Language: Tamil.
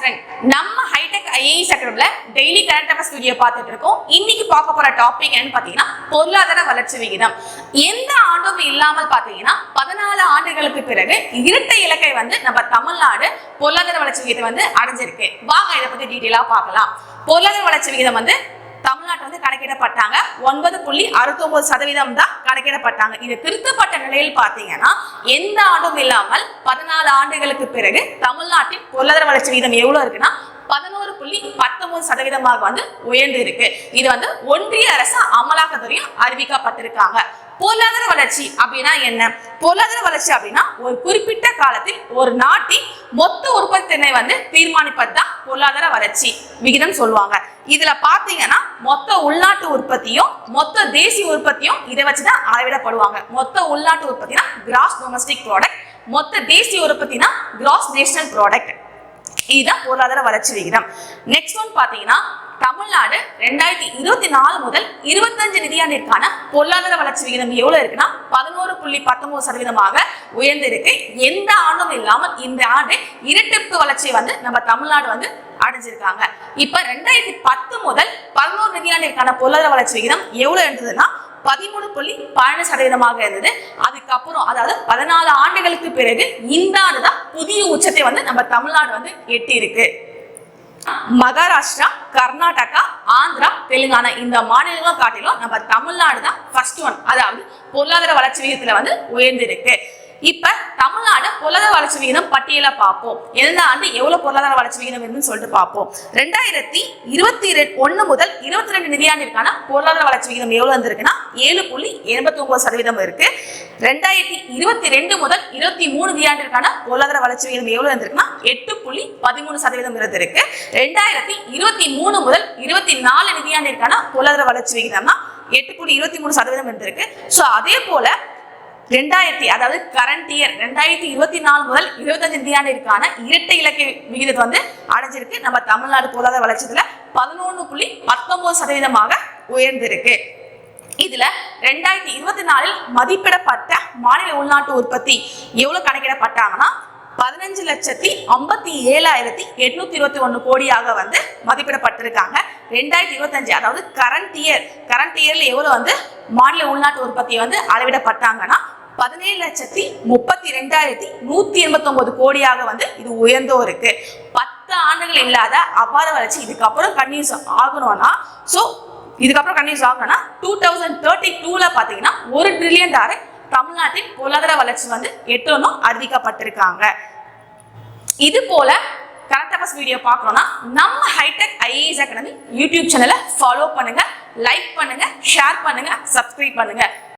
ஸ்டூடெண்ட் நம்ம ஹைடெக் ஐஏஎஸ் அகாடமில டெய்லி கரண்ட் அஃபேர்ஸ் வீடியோ பார்த்துட்டு இருக்கோம். இன்னைக்கு பார்க்க போற டாபிக் என்னன்னு பார்த்தீங்கன்னா பொருளாதார வளர்ச்சி விகிதம். எந்த ஆண்டும் இல்லாமல் பார்த்தீங்கன்னா பதினாலு ஆண்டுகளுக்கு பிறகு இரட்டை இலக்கை வந்து நம்ம தமிழ்நாடு பொருளாதார வளர்ச்சி விகிதம் வந்து அடைஞ்சிருக்கு. வாங்க இதை பத்தி டீட்டெயிலா பார்க்கலாம். பொருளாதார வளர்ச்சி விகிதம் வந்து தமிழ்நாட்டில் வந்து கணக்கிடப்பட்டாங்க. ஒன்பது புள்ளி அறுபத்தொன்பது சதவீதம் தான் கணக்கிடப்பட்டாங்க. இது திருத்தப்பட்ட நிலையில் பார்த்தீங்கன்னா எந்த ஆண்டும் இல்லாமல் பதினாலு ஆண்டுகளுக்கு பிறகு தமிழ்நாட்டின் பொருளாதார வளர்ச்சி வீதம் எவ்வளோ இருக்குன்னா பதினோரு புள்ளி பத்தொன்பது சதவீதமாக வந்து உயர்ந்து இருக்கு இது வந்து ஒன்றிய அரசு அமலாக்கத்துறையும் அறிவிக்கப்பட்டிருக்காங்க. பொருளாதார வளர்ச்சி அப்படின்னா என்ன? பொருளாதார வளர்ச்சி அப்படின்னா ஒரு குறிப்பிட்ட காலத்தில் ஒரு நாட்டின் மொத்த உற்பத்தி திறனை வந்து தீர்மானிப்பது தான் பொருளாதார வளர்ச்சி விகிதம் சொல்லுவாங்க. இதுல பாத்தீங்கன்னா மொத்த உள்நாட்டு உற்பத்தியும் மொத்த தேசிய உற்பத்தியும் இதை வச்சுதான் அளவிடப்படுவாங்க. மொத்த உள்நாட்டு உற்பத்தினா கிராஸ் டொமஸ்டிக் ப்ராடக்ட் மொத்த தேசிய உற்பத்தினா கிராஸ் நேஷனல் ப்ராடக்ட் இதுதான் பொருளாதார வளர்ச்சி விகிதம். நெக்ஸ்ட் ஒன் பாத்தீங்கன்னா தமிழ்நாடு ரெண்டாயிரத்தி இருபத்தி நாலு முதல் இருபத்தஞ்சு நிதியாண்டிற்கான பொருளாதார வளர்ச்சி விகிதம் எவ்வளவு இருக்குன்னா பதினோரு புள்ளி பத்தொன்பது சதவீதமாக உயர்ந்திருக்கு. எந்த ஆண்டும் இல்லாமல் இந்த ஆண்டு இரட்டிப்பு வளர்ச்சியை வந்து நம்ம தமிழ்நாடு வந்து அடைஞ்சிருக்காங்க. இப்ப ரெண்டாயிரத்தி பத்து முதல் பதினோரு நிதியாண்டிற்கான பொருளாதார வளர்ச்சி விகிதம் எவ்வளவு இருந்ததுன்னா பதிமூணு புள்ளி பன்னெண்டு சதவீதமாக இருந்தது. அதுக்கப்புறம் அதாவது பதினாலு ஆண்டுகளுக்கு பிறகு இந்த ஆண்டு தான் புதிய உச்சத்தை வந்து நம்ம தமிழ்நாடு வந்து எட்டி இருக்கு மகாராஷ்டிரா கர்நாடகா ஆந்திரா தெலுங்கானா. இந்த மாநிலங்களும் காட்டிலும் நம்ம தமிழ்நாடு தான் ஃபர்ஸ்ட் ஒன் அதாவது பொருளாதார வளர்ச்சி விகிதத்துல வந்து உயர்ந்திருக்கு. இப்ப தமிழ்நாடு பொருளாதார வளர்ச்சி விகிதம் பட்டியலை பார்ப்போம். எந்த ஆண்டு எவ்வளவு பொருளாதார வளர்ச்சி விகிதம் இருந்துன்னு சொல்லிட்டு பார்ப்போம். ரெண்டாயிரத்தி இருபத்தி ஒன்னு முதல் இருபத்தி ரெண்டு நிதியாண்டிற்கான பொருளாதார வளர்ச்சி விகிதம் எவ்வளவு வந்திருக்குன்னா ஏழு புள்ளி எண்பத்தி ஒன்பது சதவீதம் இருக்கு. ரெண்டாயிரத்தி இருபத்தி ரெண்டு முதல் இருபத்தி மூணு நிதியாண்டிற்கான பொருளாதார வளர்ச்சி விகிதம் எவ்வளவு இருந்திருக்குன்னா எட்டு புள்ளி பதிமூணு சதவீதம் இருந்திருக்கு. ரெண்டாயிரத்தி இருபத்தி மூணு முதல் இருபத்தி நாலு நிதியாண்டிற்கான பொருளாதார வளர்ச்சி விகிதம்னா எட்டு புள்ளி இருபத்தி மூணு சதவீதம் இருந்திருக்கு. ஸோ அதே போல ரெண்டாயிரத்தி அதாவது கரண்ட் இயர் ரெண்டாயிரத்தி இருபத்தி நாலு முதல் இருபத்தஞ்சு நிதியாண்டிற்கான இரட்டை இலக்கை விகிதத்தை வந்து அடைஞ்சிருக்கு. நம்ம தமிழ்நாடு பொருளாதார வளர்ச்சியில பதினொன்று புள்ளி பத்தொன்பது சதவீதமாக உயர்ந்திருக்கு. இதுல ரெண்டாயிரத்தி இருபத்தி நாலில் மதிப்பிடப்பட்ட மாநில உள்நாட்டு உற்பத்தி எவ்வளவு கணக்கிடப்பட்டாங்கன்னா பதினஞ்சு லட்சத்தி ஐம்பத்தி ஏழாயிரத்தி எட்நூத்தி இருபத்தி ஒன்று கோடியாக வந்து மதிப்பிடப்பட்டிருக்காங்க. ரெண்டாயிரத்தி இருபத்தஞ்சு அதாவது கரண்ட் இயர் கரண்ட் இயர்ல எவ்வளவு வந்து மாநில உள்நாட்டு உற்பத்தியை வந்து அளவிடப்பட்டாங்கன்னா பதினேழு லட்சத்தி முப்பத்தி ரெண்டாயிரத்தி நூத்தி எண்பத்தி ஒன்பது கோடியாக வந்து இது உயர்ந்தோ இருக்கு பத்து ஆண்டுகள் இல்லாத அபார வளர்ச்சி. இதுக்கப்புறம் கன்யூஸ் ஆகணும்னா ஸோ இதுக்கப்புறம் கன்யூஸ் ஆகணும்னா டூ தௌசண்ட் தேர்ட்டி டூல பாத்தீங்கன்னா ஒரு ட்ரில்லியன் டாலர் தமிழ்நாட்டின் பொருளாதார வளர்ச்சி வந்து எட்டணும் அறிவிக்கப்பட்டிருக்காங்க. இது போல கரண்ட் அஃபேர்ஸ் வீடியோ பார்க்கணும்னா நம்ம ஹைடெக் ஐஏஎஸ் அகாடமி யூடியூப் சேனலை ஃபாலோ பண்ணுங்க லைக் பண்ணுங்க ஷேர் பண்ணுங்க சப்ஸ்கிரைப் பண்ணுங்க.